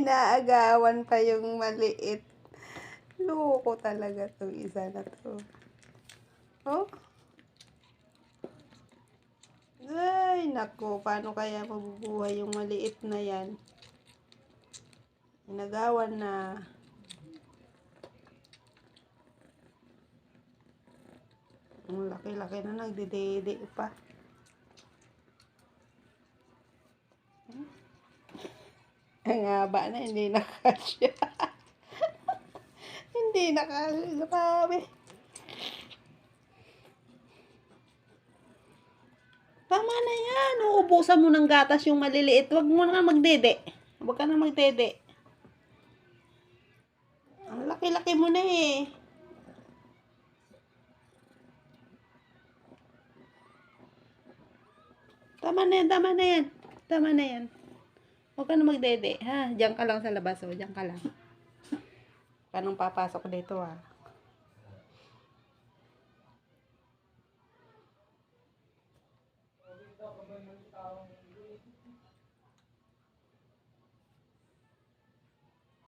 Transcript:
Inaagawan pa yung maliit. Loko talaga to isa na to. Oh? Ay, nako. Paano kaya mabubuhay yung maliit na yan? Inagawan na. Ang laki-laki na nagdidede pa. Ang na, hindi nakasya. hindi nakasya. Grabe. Tama na yan. Uubusan mo ng gatas yung maliliit. Huwag mo na magdede. Huwag ka na magdede. Ang laki-laki mo na eh. Tama na yan, tama na yan. Tama na yan. Huwag ka na magdede, ha? Diyan ka lang sa labas, oh. Diyan ka lang. Kanong papasok dito, ha?